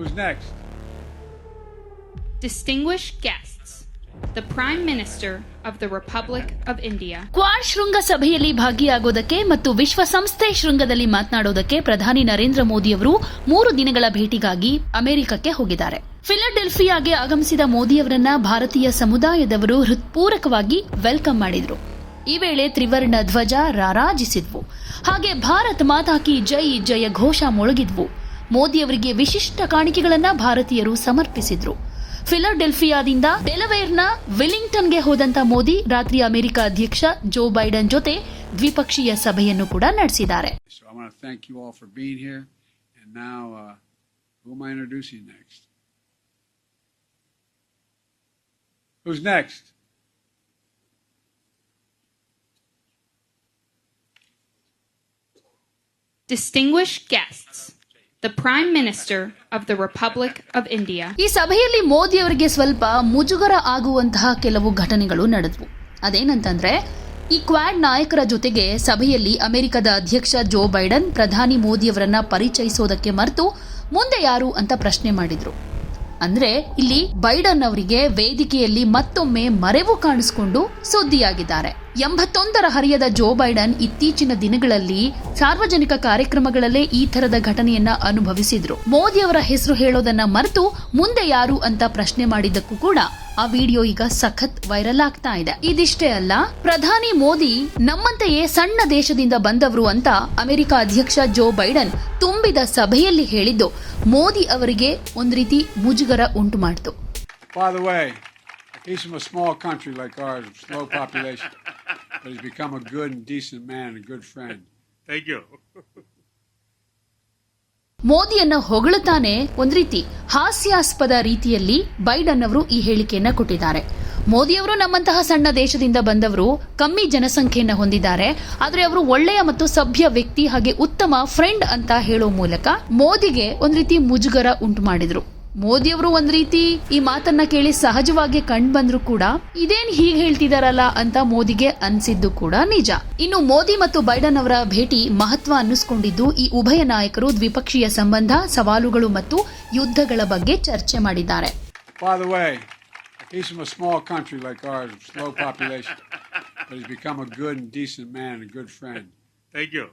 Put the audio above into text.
Who's next? Distinguished guests, the Prime Minister of the Republic of India. Quad ಶೃಂಗ ಸಭೆಯಲ್ಲಿ ಭಾಗಿಯಾಗೋದಕ್ಕೆ ಮತ್ತು ವಿಶ್ವಸಂಸ್ಥೆ ಶೃಂಗದಲ್ಲಿ ಮಾತನಾಡೋದಕ್ಕೆ ಪ್ರಧಾನಿ ನರೇಂದ್ರ ಮೋದಿಯವರು ಮೂರು ದಿನಗಳ ಭೇಟಿಗಾಗಿ ಅಮೆರಿಕಕ್ಕೆ ಹೋಗಿದ್ದಾರೆ ಫಿಲಡೆಲ್ಫಿಯಾಗೆ ಆಗಮಿಸಿದ ಮೋದಿಯವರನ್ನ ಭಾರತೀಯ ಸಮುದಾಯದವರು ಹೃತ್ಪೂರ್ವಕವಾಗಿ ವೆಲ್ಕಮ್ ಮಾಡಿದ್ರು ಈ ವೇಳೆ ತ್ರಿವರ್ಣ ಧ್ವಜ ರಾರಾಜಿಸಿದ್ವು ಹಾಗೆ ಭಾರತ್ ಮಾತಾಕಿ ಜೈ ಜಯ ಘೋಷ ಮೊಳಗಿದ್ವು ಮೋದಿಯವರಿಗೆ ವಿಶಿಷ್ಟ ಕಾಣಿಕೆಗಳನ್ನ ಭಾರತೀಯರು ಸಮರ್ಪಿಸಿದ್ರು. ಫಿಲಡೆಲ್ಫಿಯಾದಿಂದ ಡೆಲವೇರ್ನ ವಿಲಿಂಗ್ಟನ್ಗೆ ಹೋದಂತ ಮೋದಿ ರಾತ್ರಿ ಅಮೆರಿಕ ಅಧ್ಯಕ್ಷ ಜೋ ಬೈಡನ್ ಜೊತೆ ದ್ವಿಪಕ್ಷೀಯ ಸಭೆಯನ್ನು ಕೂಡ ನಡೆಸಿದ್ದಾರೆ. Uh? Distinguished guests, the Prime Minister of the Republic of India. ಈ ಸಭೆಯಲ್ಲಿ ಮೋದಿಯವರಿಗೆ ಸ್ವಲ್ಪ ಮುಜುಗರ ಆಗುವಂತಹ ಕೆಲವು ಘಟನೆಗಳು ನಡೆದವು ಅದೇನಂತಂದ್ರೆ, ಈ ಕ್ವಾಡ್ ನಾಯಕರ ಜೊತೆಗೆ ಸಭೆಯಲ್ಲಿ ಅಮೆರಿಕದ ಅಧ್ಯಕ್ಷ ಜೋ ಬೈಡನ್, ಪ್ರಧಾನಿ ಮೋದಿಯವರನ್ನ ಪರಿಚಯಿಸೋದಕ್ಕೆ ಮರೆತು ಮುಂದೆ ಯಾರು ಅಂತ ಪ್ರಶ್ನೆ ಮಾಡಿದ್ರು ಅಂದ್ರೆ ಇಲ್ಲಿ ಬೈಡನ್ ಅವರಿಗೆ ವೇದಿಕೆಯಲ್ಲಿ ಮತ್ತೊಮ್ಮೆ ಮರೆವು ಕಾಣಿಸಿಕೊಂಡು ಸುದ್ದಿಯಾಗಿದ್ದಾರೆ. ಎಂಬತ್ತೊಂದರ ಹರಿಯದ ಜೋ ಬೈಡನ್ ಇತ್ತೀಚಿನ ದಿನಗಳಲ್ಲಿ ಸಾರ್ವಜನಿಕ ಕಾರ್ಯಕ್ರಮಗಳಲ್ಲೇ ಈ ತರದ ಘಟನೆಯನ್ನ ಅನುಭವಿಸಿದ್ರು. ಮೋದಿ ಅವರ ಹೆಸರು ಹೇಳೋದನ್ನ ಮರೆತು ಮುಂದೆ ಯಾರು ಅಂತ ಪ್ರಶ್ನೆ ಮಾಡಿದ್ದಕ್ಕೂ ಕೂಡ ಆ ವಿಡಿಯೋ ಈಗ ಸಖತ್ ವೈರಲ್ ಆಗ್ತಾ ಇದೆ. ಇದಿಷ್ಟೇ ಅಲ್ಲ ಪ್ರಧಾನಿ ಮೋದಿ ನಮ್ಮಂತೆಯೇ ಸಣ್ಣ ದೇಶದಿಂದ ಬಂದವರು ಅಂತ ಅಮೆರಿಕ ಅಧ್ಯಕ್ಷ ಜೋ ಬೈಡನ್ ತುಂಬಿದ ಸಭೆಯಲ್ಲಿ ಹೇಳಿದ್ದು ಮೋದಿ ಅವರಿಗೆ ಒಂದು ರೀತಿ ಮುಜುಗರ ಉಂಟು ಮಾಡ್ತು. He's from a small country like a good and decent man and a good friend. ಮೋದಿಯನ್ನ ಹೊಗಳುತ್ತಾನೆ ಒಂದ್ ರೀತಿ ಹಾಸ್ಯಾಸ್ಪದ ರೀತಿಯಲ್ಲಿ ಬೈಡನ್ ಅವರು ಈ ಹೇಳಿಕೆಯನ್ನ ಕೊಟ್ಟಿದ್ದಾರೆ. ಮೋದಿಯವರು ನಮ್ಮಂತಹ ಸಣ್ಣ ದೇಶದಿಂದ ಬಂದವರು ಕಮ್ಮಿ ಜನಸಂಖ್ಯೆಯನ್ನು ಹೊಂದಿದ್ದಾರೆ. ಆದರೆ ಅವರು ಒಳ್ಳೆಯ ಮತ್ತು ಸಭ್ಯ ವ್ಯಕ್ತಿ ಹಾಗೆ ಉತ್ತಮ ಫ್ರೆಂಡ್ ಅಂತ ಹೇಳೋ ಮೂಲಕ ಮೋದಿಗೆ ಒಂದ್ ರೀತಿ ಮುಜುಗರ ಉಂಟು ಮಾಡಿದ್ರು. ಮೋದಿಯವರು ಒಂದ್ ರೀತಿ ಈ ಮಾತನ್ನ ಕೇಳಿ ಸಹಜವಾಗಿ ಕಂಡು ಬಂದ್ರು ಕೂಡ ಇದೇನ್ ಹೀಗ್ ಹೇಳ್ತಿದಾರಲ್ಲ ಅಂತ ಮೋದಿಗೆ ಅನ್ಸಿದ್ದು ಕೂಡ ನಿಜ ಇನ್ನು ಮೋದಿ ಮತ್ತು ಬೈಡನ್ ಅವರ ಭೇಟಿ ಮಹತ್ವ ಅನ್ನಿಸ್ಕೊಂಡಿದ್ದು ಈ ಉಭಯ ನಾಯಕರು ದ್ವಿಪಕ್ಷೀಯ ಸಂಬಂಧ ಸವಾಲುಗಳು ಮತ್ತು ಯುದ್ಧಗಳ ಬಗ್ಗೆ ಚರ್ಚೆ ಮಾಡಿದ್ದಾರೆ By the way, he's from a small country like ours, with population, he's become a good and decent man, a good friend. Thank you.